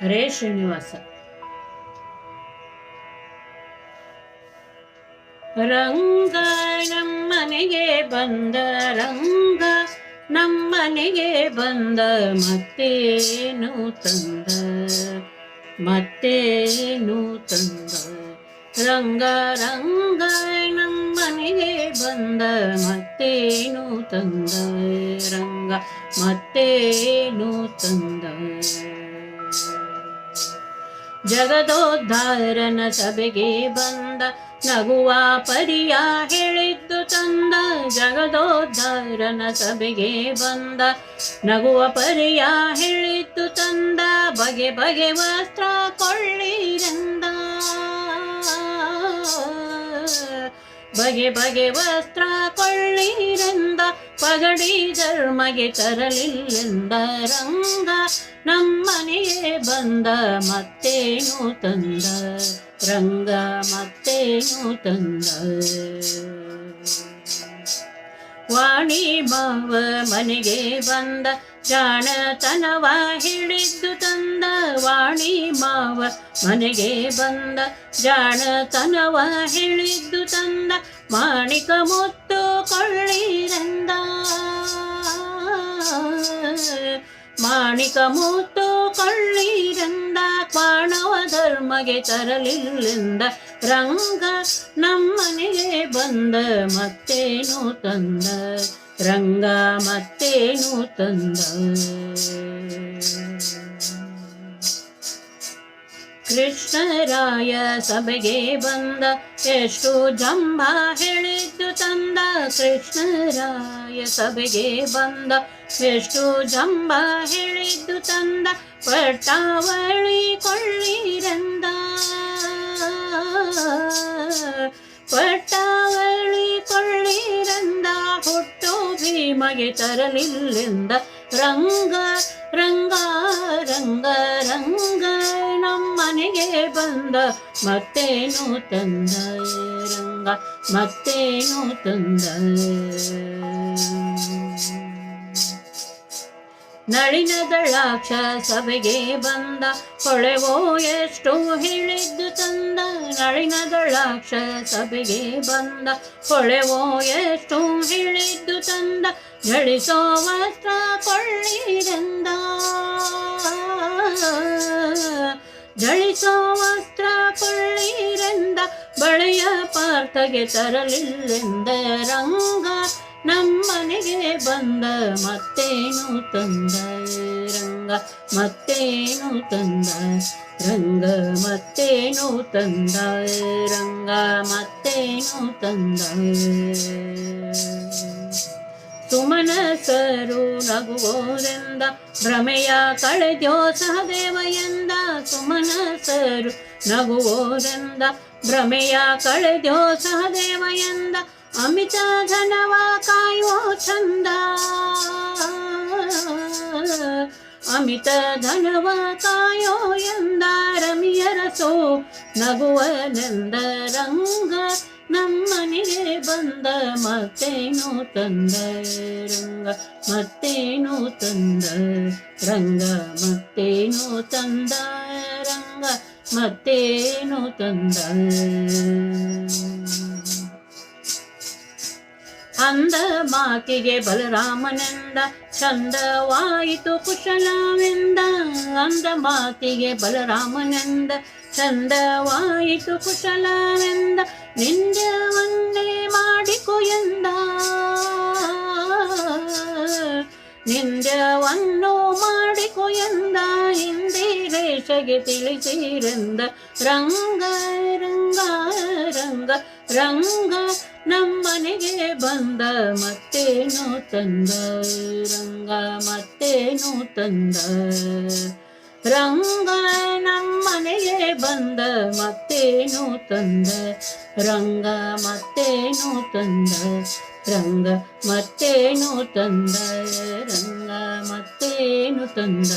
ಹರೇ ಶ್ರೀನಿವಾಸ. ರಂಗ ನಮ್ಮನೆಗೆ ಬಂದ ರಂಗ, ನಮ್ಮನೆಗೆ ಬಂದ ಮತ್ತೇನು ತಂದ ಮತ್ತೇನು ತಂದ. ರಂಗ ರಂಗ ನಮ್ಮನೆಗೆ ಬಂದ ಮತ್ತೇನು ತಂದ, ರಂಗ ಮತ್ತೇನು ತಂದ. ಜಗದೋದ್ಧಾರನ ಸಭೆಗೆ ಬಂದ ನಗುವ ಪರಿಯ ಹೇಳಿದ್ದು ತಂದ ಜಗದೋದ್ಧಾರನ ಸಭೆಗೆ ಬಂದ ನಗುವ ಪರಿಯ ಹೇಳಿದ್ದು ತಂದ ಬಗೆ ಬಗೆ ವಸ್ತ್ರ ಕೊಳ್ಳಿರಂದ. ಬಗೆ ಬಗೆ ವಸ್ತ್ರ ಕೊಳ್ಳಿರೆಂದ, ಪಗಡಿ ಧರ್ಮಗೆ ತರಲಿಲ್ಲೆಂದ ರಂಗ, ನಮ್ಮನೆಯೇ ಬಂದ ಮತ್ತೇನು ತಂದ, ರಂಗ ಮತ್ತೇನು ತಂದ. ವಾಣಿ ಮಾವ ಮನೆಗೆ ಬಂದ, ಜಾಣತನವ ಹಿಡಿದು ತಂದ. ವಾಣಿ ಮಾವ ಮನೆಗೆ ಬಂದ, ಜಾಣತನವ ಹಿಡಿದು ತಂದ. ಮಾಣಿಕ ಮುತ್ತು ಕೊಳ್ಳಿರಂದ. ಮಾಣಿಕ ಮುತ್ತು ಕೊಳ್ಳಿರಂದ ಪಾಣವ ಧರ್ಮಗೆ ತರಲಿಲ್ಲಿಂದ ರಂಗ ನಮ್ಮನೆಗೆ ಬಂದ ಮತ್ತೇನು ತಂದ? ರಂಗ ಮತ್ತೇನು ತಂದ? ಕೃಷ್ಣರಾಯ ಸಭೆಗೆ ಬಂದ ಎಷ್ಟು ಜಂಬ ಹೇಳಿದ್ದು ತಂದ. ಕೃಷ್ಣರಾಯ ಸಭೆಗೆ ಬಂದ ಎಷ್ಟು ಜಂಬ ಹೇಳಿದ್ದು ತಂದ ಪಟ್ಟಾವಳಿ ಕೊಳ್ಳಿರಂದ. ಪಟ್ಟಾವಳಿ ಕೊಳ್ಳಿರಂದ, ಹುಟ್ಟು ಭೀಮಗೆ ತರಲಿಲ್ಲಿಂದ. ರಂಗ ರಂಗ ರಂಗ ರಂಗ ನಮ್ಮನೆಗೆ ಬಂದ. ಮತ್ತೇನು ತಂದ ರಂಗ, ಮತ್ತೇನು ತಂದ ನಳಿನದಳಾಕ್ಷ ಸಭೆಗೆ ಬಂದ ಕೊಳೆವೋ ಎಷ್ಟು ಹೇಳಿದ್ದು ತಂದ. ನಳಿನದಳಾಕ್ಷ ಸಭೆಗೆ ಬಂದ ಕೊಳೆವೋ ಎಷ್ಟು ಹೇಳಿದ್ದು ತಂದ. ಗಳಿಸೋ ವಸ್ತ್ರ ಕೊಳ್ಳಿರಂದ ಜಳಿಸೋ ವಸ್ತ್ರ ಕೊಳ್ಳಿರಂದ ಬಳೆಯ ಪಾರ್ಥಗೆ ತರಲಿಲ್ಲೆಂದ ರಂಗ. ನಮ್ಮನೆಗೆ ಬಂದ ಮತ್ತೇನು ತಂದ ರಂಗ, ಮತ್ತೇನು ತಂದ ರಂಗ, ಮತ್ತೇನು ತಂದ ರಂಗ, ಮತ್ತೇನು ತಂದ ಸುಮನಸರು ನಗುವುದೆಂದ, ಭ್ರಮೆಯ ಕಳೆದ್ಯೋ ಸಹದೇವ ಎಂದ ಸುಮನಸರು ನಗುವುದೆಂದ, ಭ್ರಮೆಯ ಕಳೆದ್ಯೋ ಸಹದೇವ ಎಂದ ಅಮಿತ ಧನವ ಕಾಯೋ ಚಂದ ಅಮಿತ ಧನವ ಕಾಯೋ ಎಂದ ರಮಿಯರಸೋ ನಗುವನೆಂದ ರಂಗ ನಮ್ಮನೆಗೆ ಬಂದ ಮತ್ತೇನು ತಂದ ರಂಗ ಮತ್ತೇನು ತಂದ ರಂಗ ಮತ್ತೇನು ತಂದ ರಂಗ ಮತ್ತೇನು ತಂದ ಅಂದ ಮಾತಿಗೆ ಬಲರಾಮನೆಂದ ಚಂದವಾಯಿತು ಕುಶಲವೆಂದ ಅಂದ ಮಾತಿಗೆ ಬಲರಾಮನೆಂದ ಚಂದವಾಯಿತು ಕುಶಲವೆಂದ ನಿಂದವನ್ನೇ ಮಾಡಿಕೊ ಎಂದ ನಿಂದ್ಯವನ್ನು ಮಾಡಿಕೊ ಎಂದ ಇಂದಿರೇಶಗೆ ತಿಳಿಸಿರೆಂದ ರಂಗ ರಂಗ ರಂಗ ರಂಗ ನಮ್ಮನೆಗೆ ಬಂದ, ಮತ್ತೇನು ತಂದ. ರಂಗ ಮತ್ತೇನು ತಂದ. ರಂಗ ನಮ್ಮನೆಗೆ ಬಂದ, ಮತ್ತೇನು ತಂದ. ರಂಗ ಮತ್ತೇನು ತಂದ. ರಂಗ ಮತ್ತೇನು ತಂದ. ರಂಗ ಮತ್ತೇನು ತಂದ.